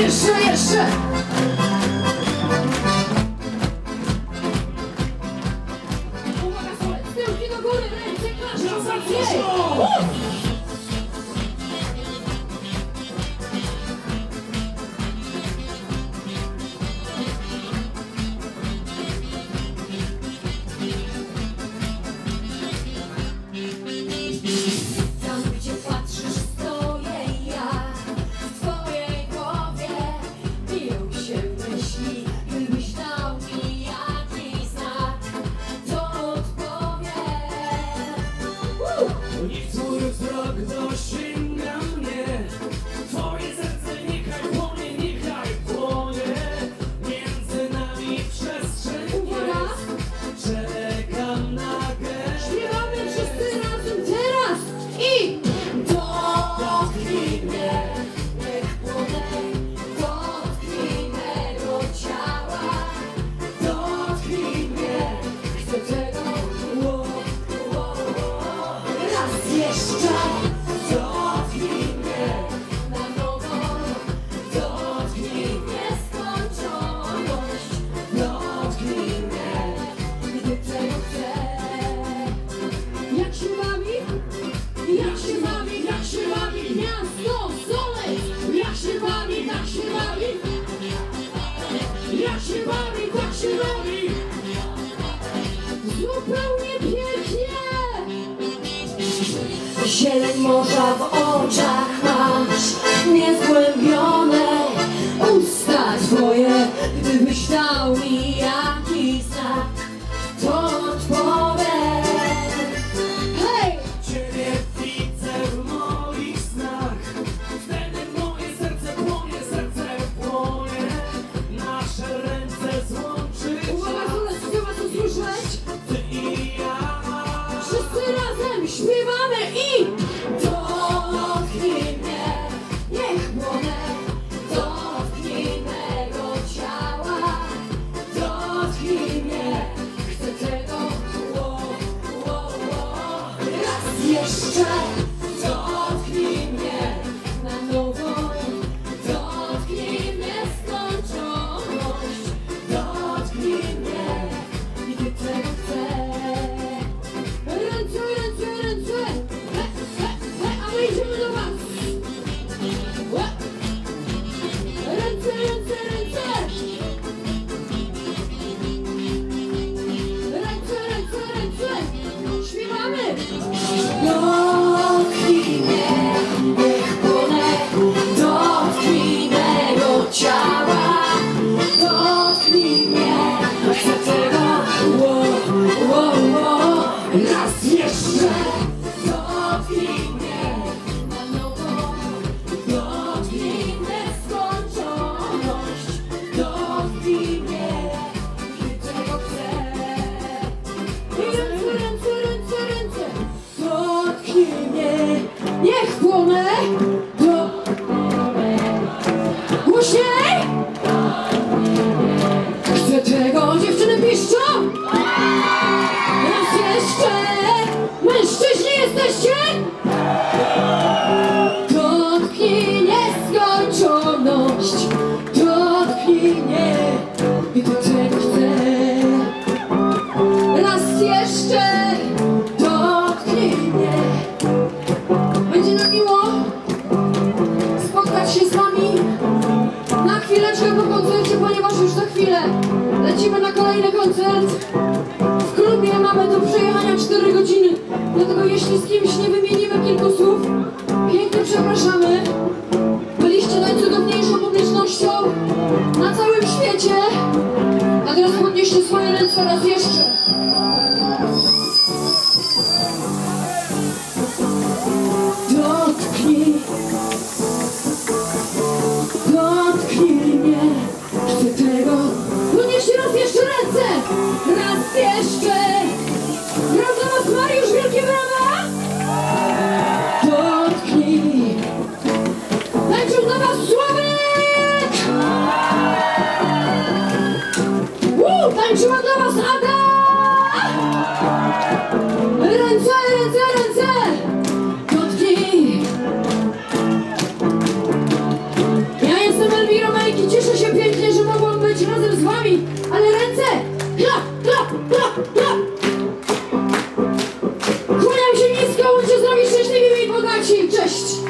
jeszcze, jeszcze! Uwaga, z tyłki do góry, ręce Nur bırak taşın zjeżdża. Do Zieleń morza w oczach masz Niezgłębione usta twoje. Gdybyś dał mi Śpiewamy! głośniej! Chcę tego, dziewczyny piszczą! Raz jeszcze! Mężczyźni jesteście? Dotknij nieskończoność Dotknij nie I ty tego chcę Raz jeszcze Dotknij nie Będzie nam miło Spotkać się z wami chwileczkę po koncercie, ponieważ już za chwilę lecimy na kolejny koncert. W klubie mamy do przejechania 4 godziny, dlatego jeśli z kimś nie wymienimy kilku słów, pięknie przepraszamy. Byliście najcudowniejszą publicznością na całym świecie, a teraz podnieście swoje ręce raz jeszcze. Tańczyła dla was Ada! Ręce, ręce, ręce! Kotki! Ja jestem Elwira Majki, cieszę się pięknie, że mogłam być razem z wami, ale ręce! Klap, klap, klap, klap! Kłaniam się nisko, bądźcie zdrowi, szczęśliwi i bogaci! Cześć!